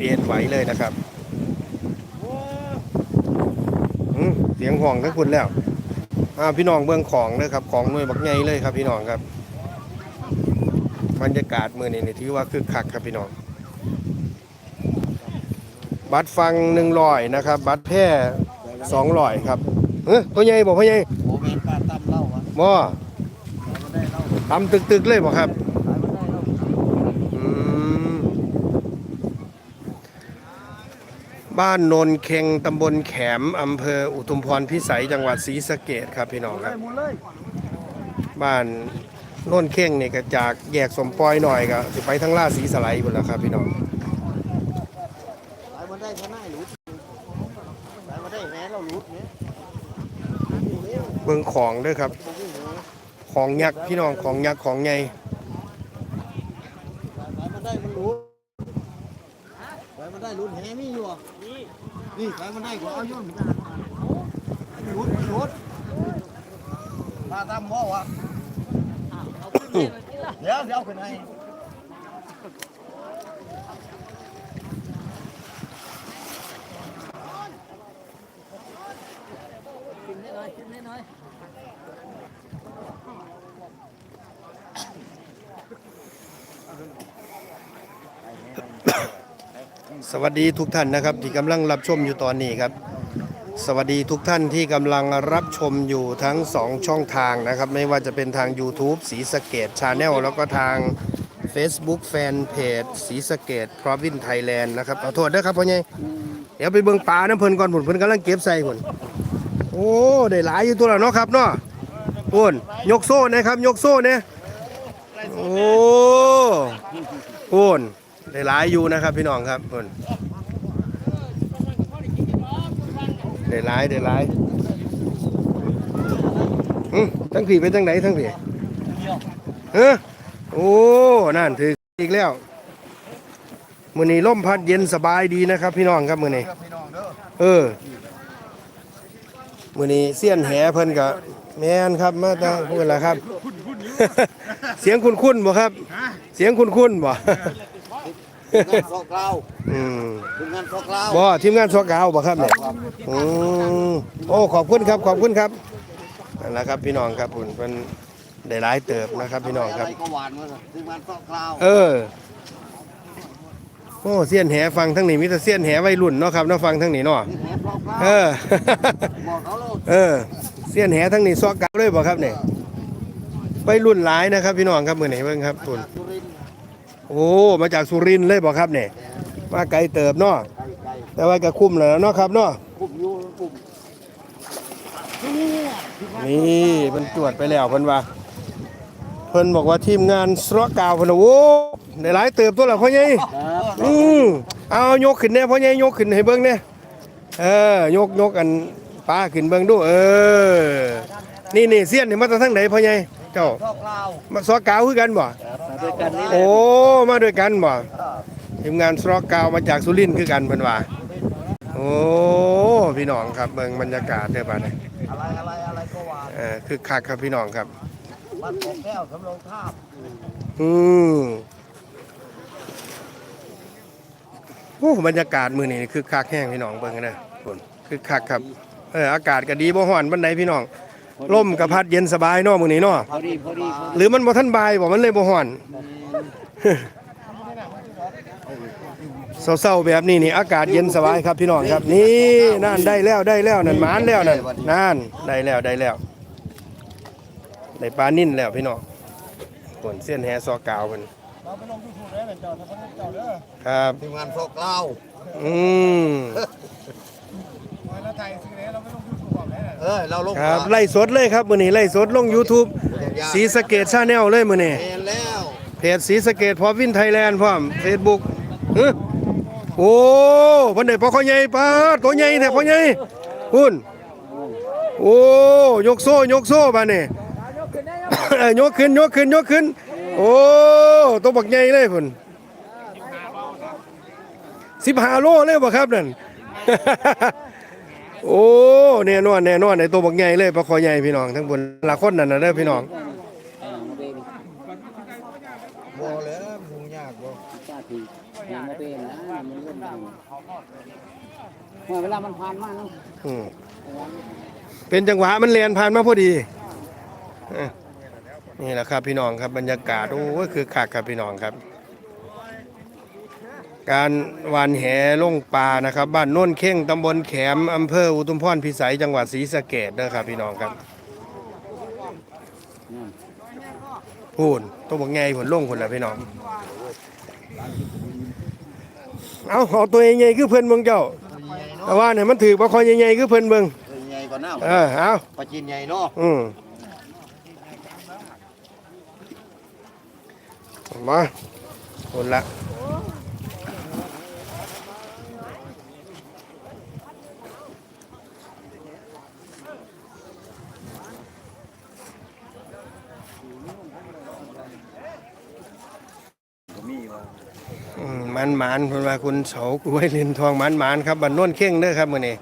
เอ็นไหวเลยนะครับอืมเสียงห่องทั้งคุณแล้วอ่าพี่น้องเบื้องของเลยครับ ของหน่วยบักใหญ่เลยครับ พี่น้องครับ บรรยากาศเมื่อนี้นี่ถือว่าคึกคักครับพี่น้อง บัตรฟังหนึ่งร้อยนะครับ บัตรแพร่สองร้อยครับเฮ้ยพ่อใหญ่บอกพ่อใหญ่โมเมนต์การตำเหล้าอะบ่ขายมาได้เหล้าทำตึกๆเลยบ่ครับ ขายมาได้เหล้า อืม บ้านโนนเค็งตำบลแขมอำเภออุทุมพรพิสัยจังหวัดศรีสะเกดครับพี่น้องครับหมดเลยบ้านโนนเข่งนี่ก็จากแยกสมปอยหน่อยก็สิไปทั้งล่าดศรีสไลด์หมดแล้วครับพี่น้องขายมาได้ข้างหน้าหลุดขายมาได้แม้เราหลุดเนี่ยเบิ่งของเด้วยครับ ของยักษ์พี่น้องของยักษ์ของใหญ่ ขายมาได้มันหลุดขายมาได้หลุดแหมีอยู่อะนี่นี่ขาย มาได้กว่าเอาย่นเหมือนกันหลุดหลุดมาตามพ่อวะเดี๋ยวเดี๋ยวขึ้นให้ สวัสดีทุกท่านนะครับที่กำลังรับชมอยู่ตอนนี้ครับ สวัสดีทุกท่านที่กำลังรับชมอยู่ทั้ง 2 ช่องทางนะครับ ไม่ว่าจะเป็นทาง YouTube สีสะเกตชาแนลแล้วก็ทาง Facebook Fanpage สีสะเกต Province Thailand นะครับขอโทษด้วยครับพ่อใหญ่เดี๋ยวไปเบิ่งปลาน้ำเพิ่นก่อนผมเพิ่นกำลังเก็บใส่พุ่นโอ้ได้หลายอยู่ตัวแล้วเนาะครับเนาะพุ่นยกโซ่นะครับ ยกโซ่เนี่ยโอ้พุ่น ได้หลายอยู่นะครับพี่น้องครับพุ่นได้หลายได้หลายอืมทั้งผีเป็นทั้งไหนทั้งผีเออโอ้นั่นถืออีกแล้วมือนี้ล่มพัดเย็นสบายดีนะครับ พี่น้องครับมือนี้พี่น้องเด้อเออมือนี้เสี้ยนแหเพิ่นกับแม่นครับมาตาพูดละครับ เสียงคุ้นคุ้นๆบ่ครับ เสียงคุ้นคุ้นๆบ่ทีม งานซอกเล่าอืมทีมงานซอกเล่าบ่ทีมงานสวกาวบ่ครับเนี่ยอืมโอ้ขอบคุณครับขอบคุณครับนั่นแหละครับพี่น้องครับคุณเป็นได้หลายเติบนะครับ พี่น้องครับะไรก็หวานมาสิทีมงานซอกเล่าเออ โอ้เสี้ยนแหฟังทั้งนี้มีแต่เสี้ยนแหวัยรุ่นเนาะครับเนาะฟังทั้งนี้เนาะนี่แหนซอกเล่าเออ บอกเขาโลดเออเสี้ยนแหทั้งนี้ซอกกาวเลยบ่ครับเนี่ยวัยรุ่นหลายนะครับ พี่น้องครับมื้อนี้เบิ่งครับคุณสุรินทร์ โอ้ มาจากสุรินทร์เลยบ่ครับเนี่ยมาไกลเติบเนาะไก่ไก่แต่ว่าก็คุ้มแล้วเนาะครับเนาะกลุ่มยูกลุ่มนี่เพิ่นตรวจไปแล้วเพิ่นว่า เพิ่นบอกว่าทีมงานสระกาวเพิ่นว่าโอ้ได้หลายเติบตัวแล้วพ่อใหญ่อืมเอายกขึ้นแน่พ่อใหญ่ยกขึ้นให้เบิ่งแน่เออยกยกอันป้าขึ้นเบิ่งดู เออ นี่นี่เสี้ยนนี่มาจากทางไหนพ่อใหญ่เจ้าซอกเล่ามาสระกาวคือกันบ่มา ด้วยกันนี่แหละโอ้ มาด้วยกันบ่ทีมงานสระกาวมาจากสุรินทร์คือกันเพิ่นว่าโอ้ พี่น้องครับเบิ่งบรรยากาศเด้อบัดนี้อะไรอะไรอะไรก็หวานเออคือคักครับพี่น้องครับ บ้านของแก้วสำโรงทาบอืมโอ้บรรยากาศมื้อนี้คือคักแห้งพี่น้องเบิ่งกันนะคุณคือคักครับ เอออากาศก็ดีบ่ฮ้อนปานใดพี่น้อง ลมก็พัดเย็นสบายเนาะมื้อนี้เนาะพอดีพอดีพอดีหรือมันบ่ทันบ่ายบ่มันเลยบ่ฮ้อน เศร้าๆแบบนี้นี่อากาศเย็นสบายครับพี่น้องครับ นี่นั่นได้แล้วได้แล้วนั่นหมานแล้วนั่นนั่นได้แล้วได้แล้วได้ปลานิ่นแล้วพี่น้องผลเส้นแหซอกาวเพิ่นเราไปลงยูทูบได้เลยเจ้าถ้าคนเจ้าเด้อครับทีมงานซอกเล่าอืมเราถ่ายซื้อแล้วเราไม่ลงยูทูบก่อน เลยเออเราลงครับไล่สดเลยครับมื้อนี้ไล่สดลง YouTube สีสะเกตชาแนลเลยมื้อนี้เห็นแล้วเพจสีสะเกตพอวินไทยแลนด์พร้อม Facebook เอ้อโอ้เพิ่นได้ปลาข้อใหญ่ปลาตัวใหญ่แท้พ่อใหญ่คุณโอ้ยกโซ่ยกโซ่บาดนี้เอ้ยยกขึ้นยกขึ้นยกขึ้น โอ้ตัวบักใหญ่เลยพุ่น15โลเลยบ่ครับนั่นโอ้ แน่นอนแน่นอนในตัวบักใหญ่เลยปลาคอใหญ่พี่น้องทั้งบนหลายคนนั่นน่ะเด้อพี่น้องบ่แล้วมุงยากบ่ชาติยังไม่เป็นนะมันก็เมื่อเวลามันผ่านมาเนาะอืมเป็นจังหวะมันเลียนผ่านมาพอดีเอ้อนี่แหละครับพี่น้องครับบรรยากาศโอ้ยคือคักครับพี่น้องครับ การหวานแหลงปลานะครับ บ้านโน่นเข่งตำบลแขมอำเภออุทุมพรพิสัยจังหวัดศรีสะเกดนะครับพี่น้องครับพูนตัวบอกไงผลลงผลแล้วพี่น้อง เอาเอาตัวใหญ่ๆคือเพิ่นเบิ่งเจ้า แต่ว่าเนี่ยมันถือบ่คอยใหญ่ๆคือเพิ่นเบิ่งใหญ่กว่าน้เออเอาำปลาจีนใหญ่เนาะอืมมาคนละ อืมมันหมานเพิ่นว่าคุณเสากล้วยลินทองมันหมานครับบ้านโน่นเข่งเด้อครับมื้อนี้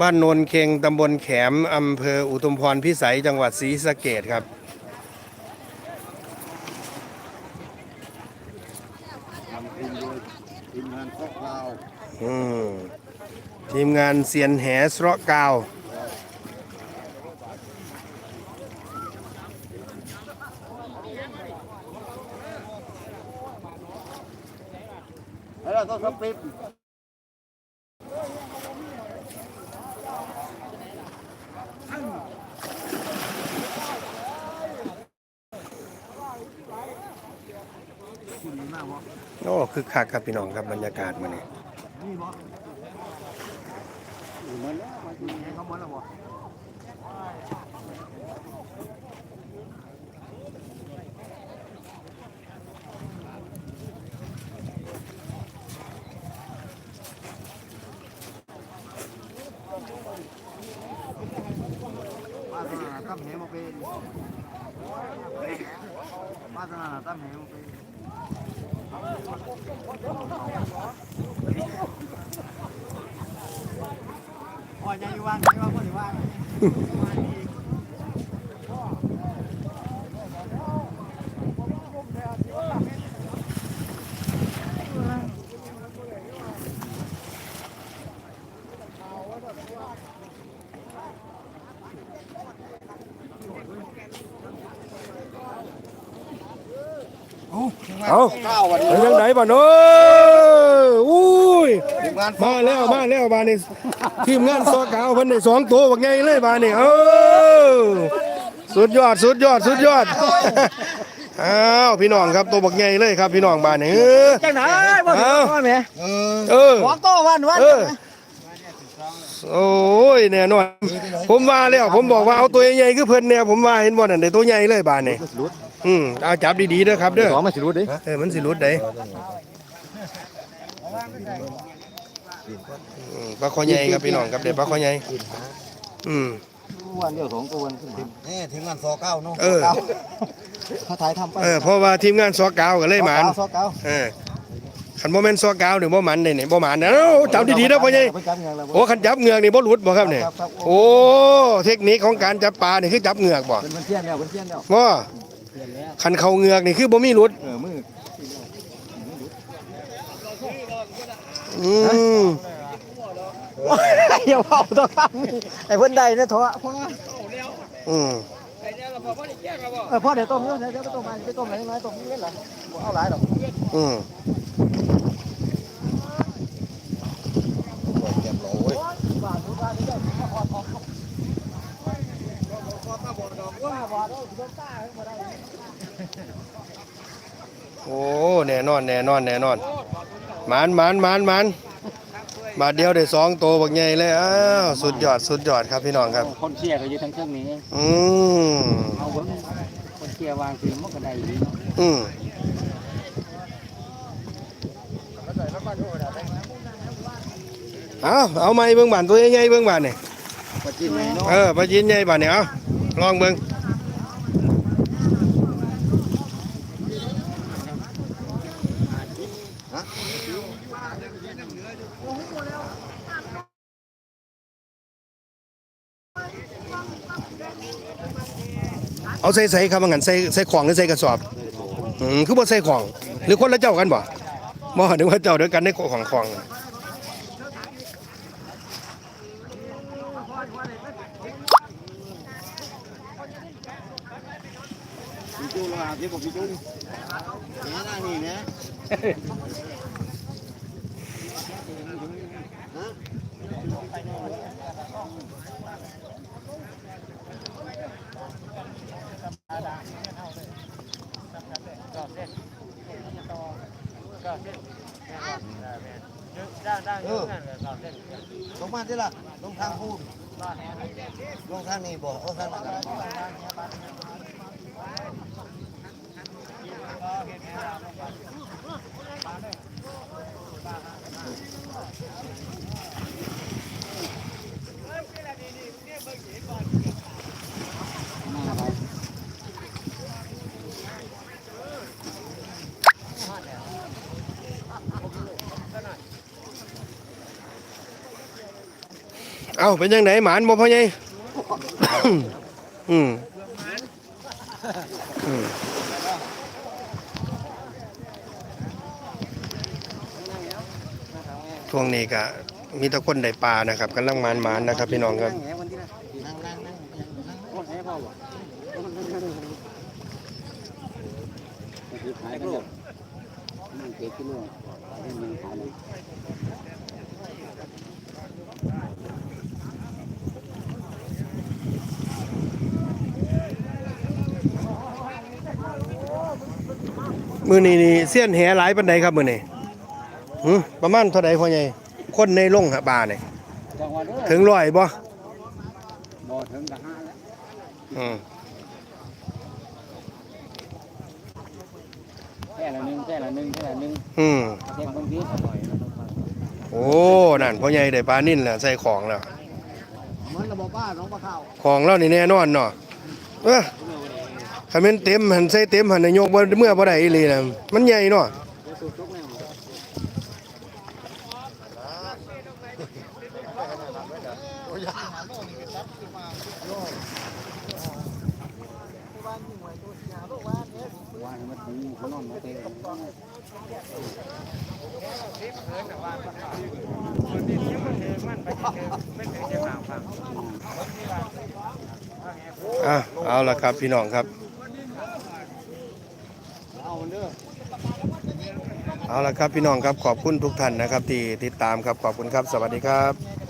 บ้านโนนเค็งตำบลแขมอำเภออุทุมพรพิสัยจังหวัดศรีสะเกดครับทำทีมโดยทีมงานครอบคราวอืมทีมงานเซียนแหสระกาว แล้วเราต้องสปิปโอ้คือคักครับพี่น้องครับบรรยากาศมื้อนี้นี่บ่มันแล้วมันแหเขาหมดแล้วบ่ ป้าสนาตั้มเหมาเป็นป้าสนาตั้มเหมาเป็น อ๋อยังอยู่ว่างยังว่างก็ถือว่าง เอาข้าววันนี้เป็นจังไดบ่เนาะอุ้ยทีมงานมาแล้วมาแล้วบาดนี้ทีมงานสระกาวเพิ่นได้สองตัวบักใหญ่เลยบาดนี้เออสุดยอดสุดยอดสุดยอดอ้าวพี่น้องครับตัวบักใหญ่เลยครับพี่น้องบาดนี้เออจังไหนบ่เอาแม่เออเออของโตวันวันเออโอ้ยแน่นอนผมว่าแล้วผมบอกว่าเอาตัวใหญ่ๆคือเพิ่นเนี่ยผมว่าเห็นบ่นั่นได้ตัวใหญ่เลยบาดนี้รุด อืมเอาจับดีๆเด้อครับเด้อสองมาสิรุดดิเออมันสิหลุดได้อืมปลาคอใหญ่ครับพี่น้องครับเด็กปลาคอใหญ่อืมวันเดียวสองตัววันขึ้นมานี่ทีมงานซอเก้าเนาะเออเขาถ่ายทำไปเออเพราะว่าทีมงานซอกาวก็เลยหมานซอเก้าเออคันบ่แม่นซอกาวหรือบ่หมันได้นี่บ่หมันเอ้าจับดีๆเด้อพ่อใหญ่ไปจับเงินแล้วโอ้คันจับเหงือกนี่บ่หลุดบ่ครับเนี่ยโอ้เทคนิคของการจับปลานี่คือจับเหงือกบ่เป็นมันเทียนแล้วเป็นเทียนแล้วว่าเทียนแล้ว คันเข้าเหงือกนี่คือบ่มีหลุดเออมืออืมอย่าเผาต้องทำไอ้เพิ่นใดเนี่ยเถอะพ่ออืมเออพ่อเดี๋ยวต้มเนื้อเดี๋ยวไปต้มมาไปต้มอะไรน้อยต้มนิดหรอเอาหลายหรอกอืม โอ้แน่นอนแน่นอนแน่นอนหมานหมานหมานหมานบาทเดียวได้สองโตวบักใหญ่เลยอ้าวสุดยอดสุดยอดครับพี่น้องครับ คนเชียร์ก็อยู่ทั้งเครื่องนี้อืมเอาเบิ้งคนเชียร์วางทีมมันก็ได้อยู่ดีเนาะอืมเอาเอาไม้เบิ่งบานตัวใหญ่ๆเบิ่งบานนี่ปลาจีนไหนเนาะเออปลาจีนใหญ่บานนี่เอา ลองเบิ่งเอาใส่ใส่ครับว่างั้นใส่ใส่ของหรือใส่กระสอบอืมคือบ่ใส่ของ หรือคนละเจ้ากันบ่บ่นึกว่าเจ้าเดียวกันในของของ พี่จูเราหาที่บอกพี่จูแหน่ได้นี่แหนะฮะเออลงมาที่ละลงทางพูด ลงทางนี้บอกลงทางนั้นเเอาเป็นยังไงหมานบ่พ่อใหญ่อืมช่วงนี้ก็มีตะคนได้ปลานะครับกำลังมานหมานนะครับ พี่น้องครับขายกันแบบนั่งเก็บกิโลให้มันขายเลย มือนี้นี่เสี้ยนแหหลายปันใดครับมือนี้หึประมาณเท่าใดพ่อใหญ่คนในลงหาบาเนี่ยจังหวัดเด้อถึงร้อยบ่บ่ถึงกับห้าแล้วอืมแค่ละหนึ่งแค่ละหนึ่งแค่ละหนึ่งอืมเช็คบางทีอร่อยแล้วต้องฟังโอ้นั่นพ่อใหญ่ได้ปลานิ่นแล้วใส่ของแล้วเหมือนระบบบ้านน้องปลาข้าวของเรานี่แน่นอนเนาะเอ้อ คันแม่นเต็มหันใส่เต็มหันนายกบ่เมื่อบ่ได้อีหลีน่ะมันใหญ่เนาะอะเอาละครับพี่น้องครับ เอาละครับพี่น้องครับขอบคุณทุกท่านนะครับที่ติดตามครับขอบคุณครับ สวัสดีครับ